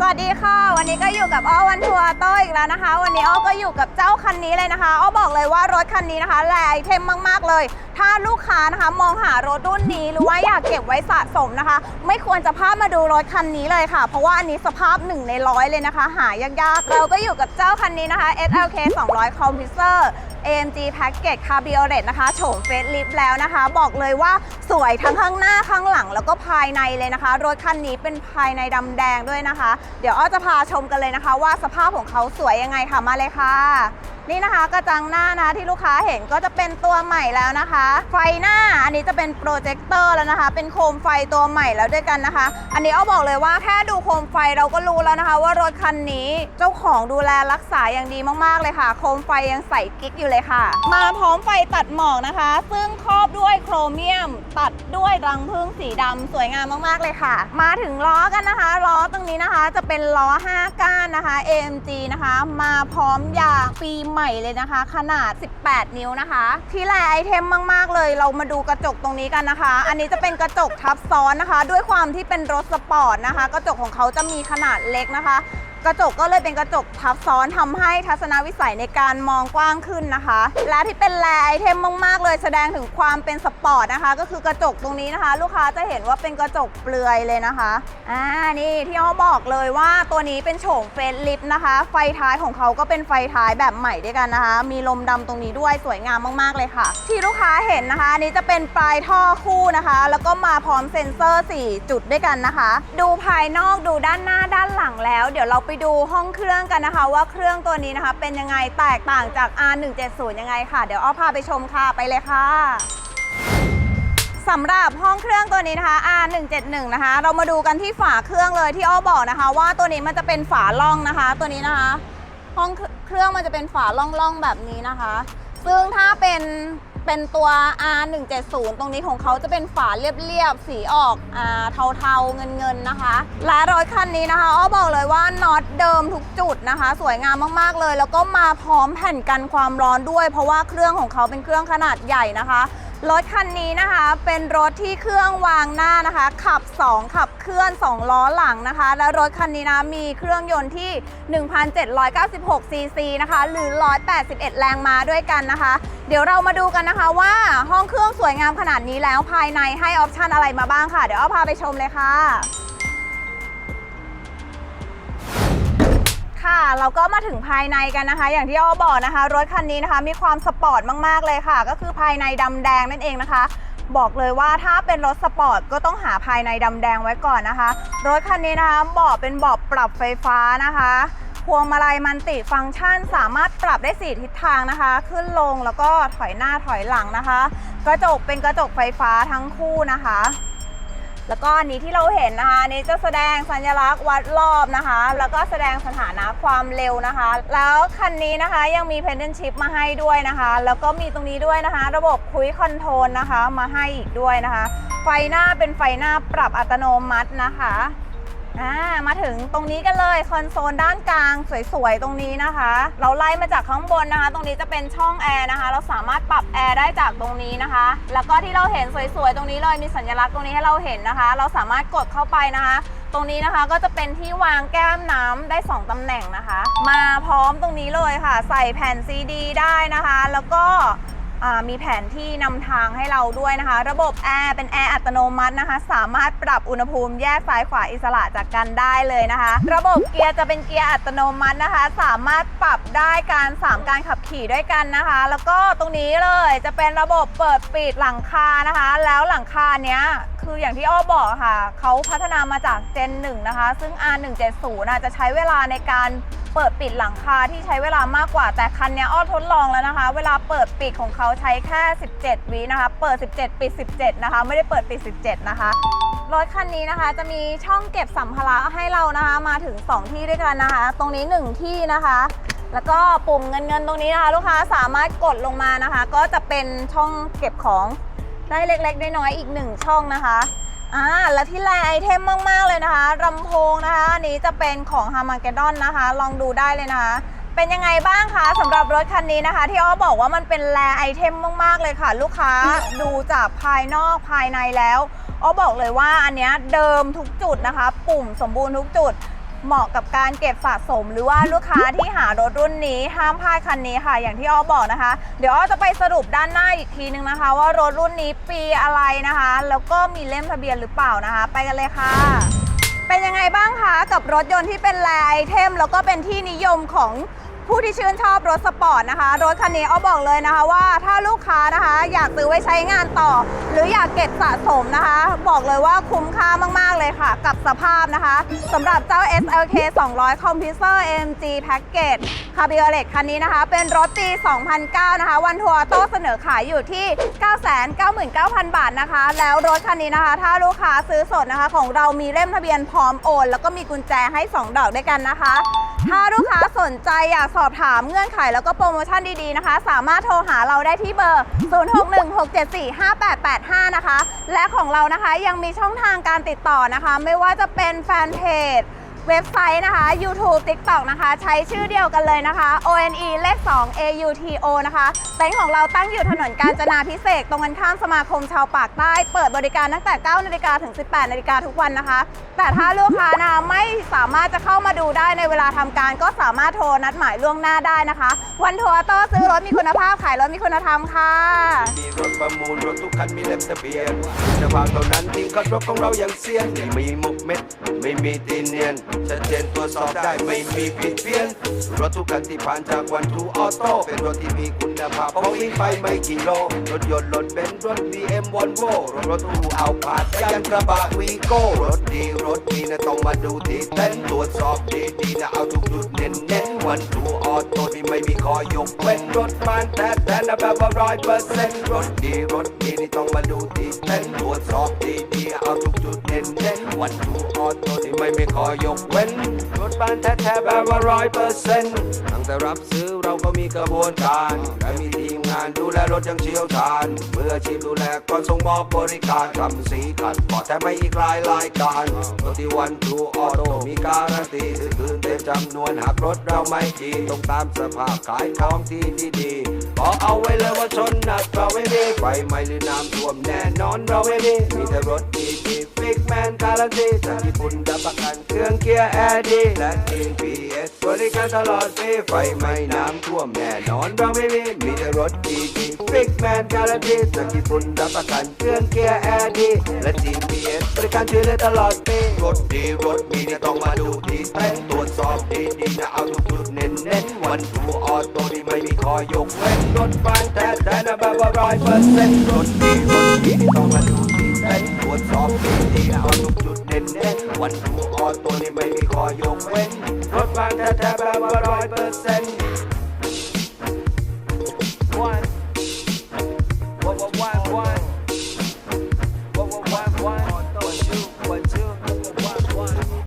สวัสดีค่ะ วันนี้ก็อยู่กับอ้อวันทัวร์โต้อีกแล้วนะคะ วันนี้อ้อก็อยู่กับเจ้าคันนี้เลยนะคะอ้อบอกเลยว่ารถคันนี้นะคะแลไอเทมมากๆเลย ถ้าลูกค้านะคะมองหารถรุ่นนี้หรือว่าอยากเก็บไว้สะสมนะคะ ไม่ควรจะพลาดมาดูรถคันนี้เลยค่ะ เพราะว่าอันนี้สภาพหนึ่งในร้อยเลยนะคะ หายากๆเราก็อยู่กับเจ้าคันนี้นะคะ SLK 200 Compressor AMG Package Cabriolet นะคะโฉมเฟสลิฟแล้วนะคะ บอกเลยว่าสวยทั้งข้างหน้าข้างหลัง แล้วก็ภายในเลยนะคะ รถคันนี้เป็นภายในดำแดงด้วยนะคะ เดี๋ยวอ้อจะพาชมกันเลยนะคะ ว่าสภาพของเขาสวยยังไงค่ะมาเลยค่ะ นี่นะคะกระจังหน้านะที่ลูกค้าเห็นก็จะเป็นตัวใหม่แล้วนะคะ ไฟหน้าอันนี้จะเป็นโปรเจคเตอร์แล้วนะคะ เป็นโคมไฟตัวใหม่แล้วด้วยกันนะคะ อันนี้เอ้อบอกเลยว่าแค่ดูโคมไฟเราก็รู้แล้วนะคะ ว่ารถคันนี้เจ้าของดูแลรักษาอย่างดีมากๆเลยค่ะ โคมไฟยังใส่กิ๊กอยู่เลยค่ะ มาพร้อมไฟตัดหมอกนะคะ ซึ่งครอบด้วยโครเมียม ตัดด้วยรังพึ่งสีดำสวยงามมากๆเลยค่ะ มาถึงล้อกันนะคะ ล้อตรงนี้นะคะจะเป็นล้อ 5 ก้านนะคะ AMG นะคะ มาพร้อมยางปีใหม่เลยนะคะ ขนาด 18 นิ้วนะคะ ที่แลไอเทมมาก ๆ เลย เรามาดูกระจกตรงนี้กันนะคะ อันนี้จะเป็นกระจกทับซ้อนนะคะ ด้วยความที่เป็นรถสปอร์ตนะคะ กระจกของเขาจะมีขนาดเล็กนะคะ กระจกก็เลยเป็นกระจกทับซ้อนทำให้ทัศนวิสัยในการมองกว้างขึ้นนะคะ และที่เป็นแลไอเทมมากๆเลยแสดงถึงความเป็นสปอร์ตนะคะ ก็คือกระจกตรงนี้นะคะ ลูกค้าจะเห็นว่าเป็นกระจกเปลือยเลยนะคะอ่านี่ที่เขาบอกเลยว่าตัวนี้เป็นโฉมเฟสลิฟนะคะ ไฟท้ายของเขาก็เป็นไฟท้ายแบบใหม่ด้วยกันนะคะ มีลมดำตรงนี้ด้วยสวยงามมากๆเลยค่ะ ที่ลูกค้าเห็นนะคะนนี้จะเป็นปลายท่อคู่นะคะ แล้วก็มาพร้อมเซ็นเซอร์ 4 จุดด้วยกันนะคะ ดูภายนอกดูด้านหน้าด้านหลังแล้ว เดี๋ยวเราไปดูห้องเครื่องกันนะคะ ว่าเครื่องตัวนี้นะคะ เป็นยังไงแตกต่างจาก R170 ยังไงค่ะ เดี๋ยวอ้อพาไปชมค่ะไปเลยค่ะสำหรับห้องเครื่องตัวนี้นะคะ R171 นะคะ เรามาดูกันที่ฝาเครื่องเลยที่อ้อบอกนะคะ ว่าตัวนี้มันจะเป็นฝาล่องนะคะ ตัวนี้นะคะ ห้องเครื่องมันจะเป็นฝาล่องๆแบบนี้นะคะ ซึ่งถ้าเป็น เป็นตัว R170 ตรงนี้ของเขาจะเป็นฝาเรียบๆ สีออกอ่าเทาๆ เงินๆ นะคะ และรถคันนี้นะคะอ้อบอกเลยว่าน็อตเดิมทุกจุดนะคะ สวยงามมากๆเลย แล้วก็มาพร้อมแผ่นกันความร้อนด้วย เพราะว่าเครื่องของเขาเป็นเครื่องขนาดใหญ่นะคะ รถคันนี้นะคะเป็นรถที่เครื่องวางหน้านะคะ ขับ 2 ขับเคลื่อน 2 ล้อหลังนะคะ และรถคันนี้นะมีเครื่องยนต์ที่ 1,796 ซีซีนะคะ หรือ 181 แรงม้าด้วยกันนะคะ เดี๋ยวเรามาดูกันนะคะว่าห้องเครื่องสวยงามขนาดนี้แล้วภายในให้ออปชันอะไรมาบ้างค่ะ เดี๋ยวเอาพาไปชมเลยค่ะ ค่ะเราก็มาถึงภายในกันนะคะ อย่างที่อ้อบอกนะคะ รถคันนี้นะคะ มีความสปอร์ตมากๆเลยค่ะ ก็คือภายในดำแดงนั่นเองนะคะ บอกเลยว่าถ้าเป็นรถสปอร์ตก็ต้องหาภายในดำแดงไว้ก่อนนะคะ รถคันนี้นะคะเบาะเป็นเบาะปรับไฟฟ้านะคะพวงมาลัยมันติฟังก์ชัน สามารถปรับได้ 4 ทิศทางนะคะ ขึ้นลงแล้วก็ถอยหน้าถอยหลังนะคะ กระจกเป็นกระจกไฟฟ้าทั้งคู่นะคะ แล้วก็อันนี้ที่เราเห็นนะคะนี้จะแสดงสัญลักษณ์วัดรอบนะคะ แล้วก็แสดงสถานะความเร็วนะคะ แล้วคันนี้นะคะยังมี p e n d a n t chip มาให้ด้วยนะคะ แล้วก็มีตรงนี้ด้วยนะคะ ระบบคุยคอนโทรลนะคะ มาให้อีกด้วยนะคะ ไฟหน้าเป็นไฟหน้าปรับอัตโนมัตินะคะ อ่ามาถึงตรงนี้กันเลยคอนโซลด้านกลางสวยๆ ตรงนี้นะคะ เราไล่มาจากข้างบนนะคะ ตรงนี้จะเป็นช่องแอร์นะคะ เราสามารถปรับแอร์ได้จากตรงนี้นะคะ แล้วก็ที่เราเห็นสวยๆ ตรงนี้เลยมีสัญลักษณ์ตรงนี้ให้เราเห็นนะคะ เราสามารถกดเข้าไปนะคะตรงนี้นะคะก็จะเป็นที่วางแก้มน้ำได้ 2ตำแหน่งนะคะ มาพร้อมตรงนี้เลยค่ะ ใส่แผ่นซีดีได้นะคะ แล้วก็ มีแผนที่นำทางให้เราด้วยนะคะ ระบบแอร์เป็นแอร์อัตโนมัตินะคะ สามารถปรับอุณหภูมิแยกซ้ายขวาอิสระจากกันได้เลยนะคะ ระบบเกียร์จะเป็นเกียร์อัตโนมัตินะคะ สามารถปรับได้การ 3 การขับขี่ด้วยกันนะคะ แล้วก็ตรงนี้เลยจะเป็นระบบเปิดปิดหลังคานะคะ แล้วหลังคาเนี้ย คืออย่างที่อ้อบอกค่ะ เขาพัฒนามาจากเจน1นะคะ ซึ่ง R170 นะจะใช้เวลาในการเปิดปิดหลังคาที่ใช้เวลามากกว่า แต่คันเนี้ยอ้อทดลองแล้วนะคะ เวลาเปิดปิดของเขาใช้แค่ 17 วินะคะ เปิด 17 ปิด 17 นะคะ ไม่ได้เปิดปิด 17 นะคะรถคันนี้นะคะจะมีช่องเก็บสัมภาระให้เรานะคะมาถึง 2 ที่ด้วยกันนะคะ ตรงนี้ 1 ที่นะคะ แล้วก็ปุ่มเงินเงินตรงนี้นะคะ ลูกค้าสามารถกดลงมานะคะ ก็จะเป็นช่องเก็บของ ได้เล็กๆน้อยๆอีกหนึ่งช่องนะคะอ่าและที่แลไอเทมมากๆเลยนะคะลำโพงนะคะอันนี้จะเป็นของ h a r m a g e d d o n นะคะ ลองดูได้เลยนะคะเป็นยังไงบ้างคะสำหรับรถคันนี้นะคะ ที่อ้อบอกว่ามันเป็นแลไอเทมมากๆเลยค่ะ ลูกค้าดูจากภายนอกภายในแล้วอ้อบอกเลยว่าอันเนี้ยเดิมทุกจุดนะคะ ปุ่มสมบูรณ์ทุกจุด เหมาะกับการเก็บสะสม หรือว่าลูกค้าที่หารถรุ่นนี้ห้ามพลาดคันนี้ค่ะ อย่างที่อ้อบอกนะคะ เดี๋ยวอ้อจะไปสรุปด้านหน้าอีกทีนึงนะคะ ว่ารถรุ่นนี้ปีอะไรนะคะ แล้วก็มีเล่มทะเบียนหรือเปล่านะคะ ไปกันเลยค่ะ เป็นยังไงบ้างคะกับรถยนต์ที่เป็นแรไอเทมแล้วก็เป็นที่นิยมของ ผู้ที่ชื่นชอบรถสปอร์ตนะคะ รถคันนี้เอ้อบอกเลยนะคะว่าถ้าลูกค้านะคะ อยากซื้อไว้ใช้งานต่อ หรืออยากเก็บสะสมนะคะ บอกเลยว่าคุ้มค่ามาก ๆ เลยค่ะ กับสภาพนะคะสำหรับเจ้า SLK 200 Compressor AMG Package คาบิโอเลตคันนี้นะคะ เป็นรถปี 2009 นะคะ วันทัวร์โต้เสนอขายอยู่ที่ 999,000 บาทนะคะ แล้วรถคันนี้นะคะ ถ้าลูกค้าซื้อสดนะคะ ของเรามีเล่มทะเบียนพร้อมโอน แล้วก็มีกุญแจให้ 2 ดอกด้วยกันนะคะ ถ้าลูกค้าสนใจอยากสอบถามเงื่อนไขแล้วก็โปรโมชั่นดีๆนะคะ สามารถโทรหาเราได้ที่เบอร์ 0616745885 นะคะ และของเรานะคะยังมีช่องทางการติดต่อนะคะ ไม่ว่าจะเป็นแฟนเพจ เว็บไซต์นะคะ YouTube TikTok นะคะ ใช้ชื่อเดียวกันเลยนะคะ ONE เลข 2 AUTO นะคะเต็นท์ของเราตั้งอยู่ถนนกาญจนาพิเศษตรงกันข้ามสมาคมชาวปากใต้ เปิดบริการตั้งแต่ 9 นาฬิกาถึง 18 นาฬิกาทุกวันนะคะ แต่ถ้าลูกค้านะคะไม่สามารถจะเข้ามาดูได้ในเวลาทำการ ก็สามารถโทรนัดหมายล่วงหน้าได้นะคะ วันทัวร์โต้ซื้อรถมีคุณภาพขายรถมีคุณธรรมค่ะมีรถประมูลรถทุกคันมีเล่มทะเบียนคุณภาเท่านั้นที่คัดรถของเราอย่างเซียนไม่มีมุกเม็ดไม่มีตีเนียนชัดเจนตรวจสอบได้ไม่มีผิดเพี้ยนรถทุกคันที่ผ่านจากวันทูออโต้เป็นรถที่มีคุณภาพเพราะวิ่งไปไม่กี่โลรถยนต์รถเบนซ์รถบีเอ็มวอลโวรถรถตู้เอาผาดยันกระบะวีโก้รถดีรถดีนะต้องมาดูที่เต้นตรวจสอบดีดีๆนะเอาทุกจุดเน้นเน้นวันทูออโต้นี่ไม่มีคอยกเว้นรถบ้านแท้แท้นะแบบว่าร้อยเปอร์เซ็นต์รถดีรถดีนี่ต้องมาดูที่เต้นตรวจสอบดีดีๆเอาทุกจุดเน้นเน้นวันทูออโต้นี่ไม่มีคอยกเว้นรถบ้านแท้แท้ๆแบบว่าร้อยเปอร์เซ็นต์ตั้งแต่รับซื้อเราก็มีกระบวนการ และมีทีมงานดูแลรถอยังเชี่ยวชาญมืออาชีพดูแลก่อนส่งมอบบริการทำสีขัดปอดแท้ไม่อีกหลายรายการรถที่วันทูออโต้มีการันตีถือคืนเต็มจำนวนหากรถเราไม่ดีต้องตามสภาพขายของที่ดีๆบอกเอาไว้เลยว่าชนหนักเราไม่มีไฟไหม้หรือน้ำท่วมแน่นอนเราไม่มีมีแต่รถดีๆฟิกแมนการันตีจากญี่ปุ่นรับประกันเครื่องกียร์แอร์ดีและ GPS บริการตลอดปีไฟไม้น้ำท่วมแน่นอนเราไม่มีมีแต่รถดีๆฟิกแมนการันตีจากญี่ปุ่นรับประกันเครื่องเกียร์แอร์ดีและทีม PS บริการช่วยเหลือตลอดปีรถดีรถมีเนี่ยต้องมาดูที่เต้นตรวจสอบดีๆนะเอาทุกจุดเน้นเน้นวันทูออโต้นี่ไม่มีคอยกเว้นรถบ้านแท้แต่นะแบบว่าร้อยเปอร์เซ็นต์รถดีรถดีนี่ต้องมาดูที่เต้นตรวจสอบดี คอตัวนี้ไม่มีคอยกเว้นรถบางแท้แต่แบบว่าร้อยเปอร์เซ็นต์